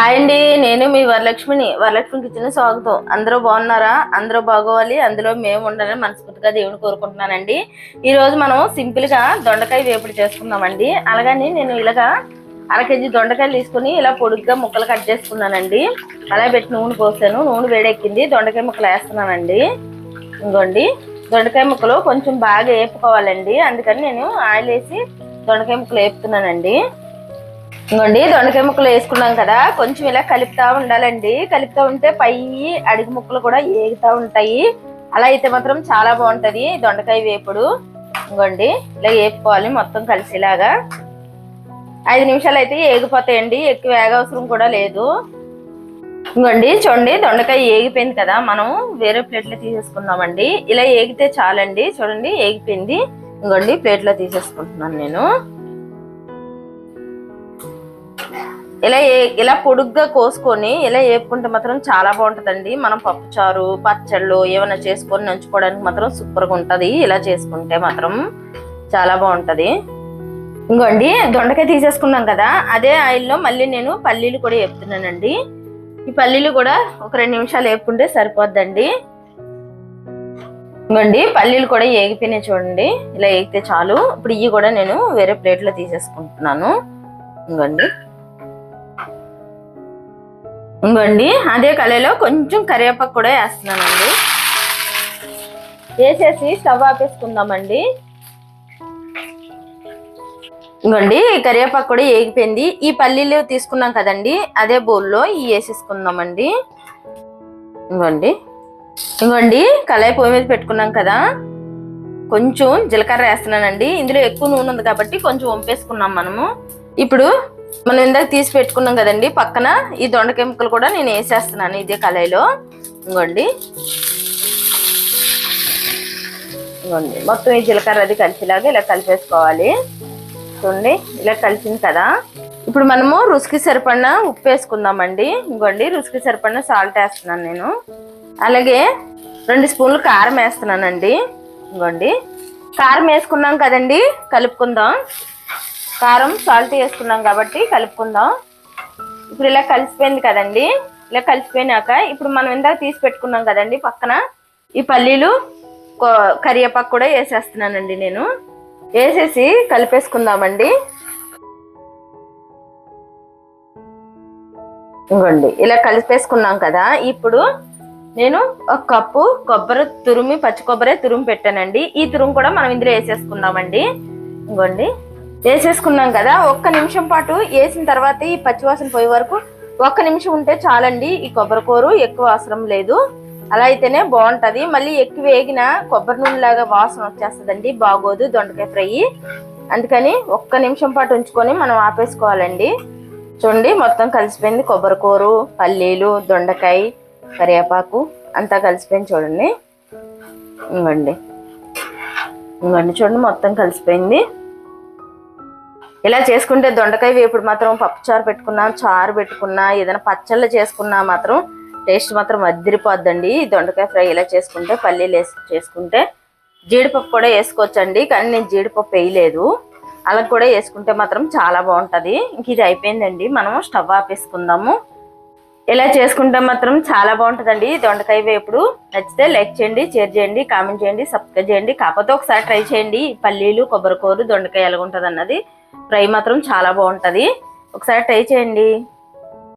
Hi అండి నేను మీ వరలక్ష్మిని Varalakshmi kitchen స్వాగతం అందరూ బాగున్నారా? అందరూ బాగోవాలి అందులో మేము ఉండాలని మనస్ఫూర్తిగా దేవుని కోరుకుంటున్నానండి. ఈరోజు మనం సింపుల్గా దొండకాయ వేపుడు చేసుకుందామండి. అలాగని నేను ఇలాగా అర కేజీ దొండకాయలు తీసుకుని ఇలా పొడుగ్గా ముక్కలు కట్ చేసుకున్నానండి. అలా పెట్టి నూనె పోసాను. నూనె వేడెక్కింది. దొండకాయ ముక్కలు వేస్తున్నానండి. ఇంకోండి దొండకాయ ముక్కలు కొంచెం బాగా వేపుకోవాలండి. అందుకని నేను ఆయిల్ వేసి దొండకాయ ముక్కలు వేపుతున్నానండి. ఇంకోండి దొండకాయ ముక్కలు వేసుకున్నాం కదా కొంచెం ఇలా కలుపుతా ఉండాలండి. కలుపుతా ఉంటే పై అడుగు ముక్కలు కూడా ఏగుతా ఉంటాయి. అలా అయితే మాత్రం చాలా బాగుంటది దొండకాయ వేపుడు. ఇంకోండి ఇలా వేపుకోవాలి మొత్తం కలిసేలాగా. ఐదు నిమిషాలు అయితే ఏగిపోతాయండి ఎక్కువ వేగవసరం కూడా లేదు. ఇంకోండి చూడండి దొండకాయ ఏగిపోయింది కదా మనం వేరే ప్లేట్లో తీసేసుకుందామండి. ఇలా ఏగితే చాలండి చూడండి ఏగిపోయింది. ఇంకోండి ప్లేట్లో తీసేసుకుంటున్నాను నేను. ఇలా ఏ- ఇలా పొడుగ్గా కోసుకొని ఇలా వేపుకుంటే మాత్రం చాలా బాగుంటుందండి. మనం పప్పుచారు పచ్చళ్ళు ఏమైనా చేసుకొని నంచుకోవడానికి మాత్రం సూపర్గా ఉంటుంది. ఇలా చేసుకుంటే మాత్రం చాలా బాగుంటుంది. ఇంకోండి దొండకాయ తీసేసుకున్నాం కదా అదే ఆయిల్లో మళ్ళీ నేను పల్లీలు కూడా వేపుతున్నానండి. ఈ పల్లీలు కూడా ఒక రెండు నిమిషాలు వేపుకుంటే సరిపోద్దండి. ఇంకోండి పల్లీలు కూడా ఏగిపోయినాయి చూడండి. ఇలా ఏగితే చాలు. ఇప్పుడు ఇవి కూడా నేను వేరే ప్లేట్లో తీసేసుకుంటున్నాను. ఇంకోండి. ఇంకోండి అదే కళలో కొంచెం కరివేపాకు కూడా వేస్తున్నానండి. వేసేసి స్టవ్ ఆపేసుకుందామండి. ఇంకోండి కరివేపాకు కూడా ఏగిపోయింది. ఈ పల్లీలు తీసుకున్నాం కదండి అదే బౌల్లో ఇవి వేసేసుకుందామండి. ఇంకోండి ఇంకోండి కళాయి పొయ్యి మీద పెట్టుకున్నాం కదా. కొంచెం జీలకర్ర వేస్తున్నానండి. ఇందులో ఎక్కువ నూనె ఉంది కాబట్టి కొంచెం వంపేసుకున్నాం మనము. ఇప్పుడు మనం ఇందాక తీసి పెట్టుకున్నాం కదండి పక్కన ఈ దొండకాయ ముక్కలు కూడా నేను వేసేస్తున్నాను ఇదే కళాయిలో. ఇంకోండి. ఇంకోండి. మొత్తం ఈ జీలకర్ర అది కలిసేలాగా ఇలా కలిపేసుకోవాలి. చూడండి ఇలా కలిసింది కదా. ఇప్పుడు మనము రుచికి సరిపడిన ఉప్పు వేసుకుందామండి. ఇంకోండి రుచికి సరిపడిన సాల్ట్ వేస్తున్నాను నేను. అలాగే రెండు స్పూన్లు కారం వేస్తున్నానండి. ఇంకోండి. కారం వేసుకున్నాం కదండి కలుపుకుందాం. కారం సాల్ట్ వేసుకున్నాం కాబట్టి కలుపుకుందాం. ఇప్పుడు ఇలా కలిసిపోయింది కదండి. ఇలా కలిసిపోయినాక ఇప్పుడు మనం ఇందాక తీసి పెట్టుకున్నాం కదండి పక్కన. ఈ పల్లీలు కరివేపాకు కూడా వేసేస్తున్నానండి నేను. వేసేసి కలిపేసుకుందామండి. ఇంకోండి ఇలా కలిపేసుకున్నాం కదా. ఇప్పుడు నేను ఒక కప్పు కొబ్బరి తురుమి పచ్చి కొబ్బరి తురుము పెట్టానండి. ఈ తురుము కూడా మనం ఇందులో వేసేసుకుందామండి. ఇంకోండి వేసేసుకున్నాం కదా. ఒక్క నిమిషం పాటు వేసిన తర్వాత ఈ పచ్చివాసన పోయే వరకు ఒక్క నిమిషం ఉంటే చాలండి ఈ కొబ్బరి కూర. ఎక్కువ అవసరం లేదు. అలా అయితేనే బాగుంటుంది. మళ్ళీ ఎక్కువ వేగిన కొబ్బరి నూనె లాగా వాసన వచ్చేస్తుందండి. బాగోదు దొండకాయ ఫ్రై. అందుకని ఒక్క నిమిషం పాటు ఉంచుకొని మనం ఆపేసుకోవాలండి. చూడండి మొత్తం కలిసిపోయింది కొబ్బరికూరు పల్లీలు దొండకాయ కరివేపాకు అంతా కలిసిపోయింది చూడండి. ఇంకోండి ఇంకోండి చూడండి మొత్తం కలిసిపోయింది. ఇలా చేసుకుంటే దొండకాయ వేపుడు మాత్రం పప్పుచారు పెట్టుకున్నా చారు పెట్టుకున్నా ఏదైనా పచ్చళ్ళు చేసుకున్నా మాత్రం టేస్ట్ మాత్రం అద్దరిపోద్దండి దొండకాయ ఫ్రై ఇలా చేసుకుంటే పల్లీలు వేసి చేసుకుంటే జీడిపప్పు కూడా వేసుకోవచ్చండి కానీ నేను జీడిపప్పు వేయలేదు. అలా కూడా వేసుకుంటే మాత్రం చాలా బాగుంటుంది. ఇంక ఇది అయిపోయిందండి. మనం స్టవ్ ఆపేసుకుందాము. ఇలా చేసుకుంటే మాత్రం చాలా బాగుంటుందండి దొండకాయ వేపుడు. నచ్చితే లైక్ చేయండి షేర్ చేయండి కామెంట్ చేయండి సబ్స్క్రైబ్ చేయండి. కాకపోతే ఒకసారి ట్రై చేయండి. పల్లీలు కొబ్బరికూరు దొండకాయ ఎలాగుంటుంది అన్నది ఫ్రై మాత్రం చాలా బాగుంటుంది. ఒకసారి ట్రై చేయండి.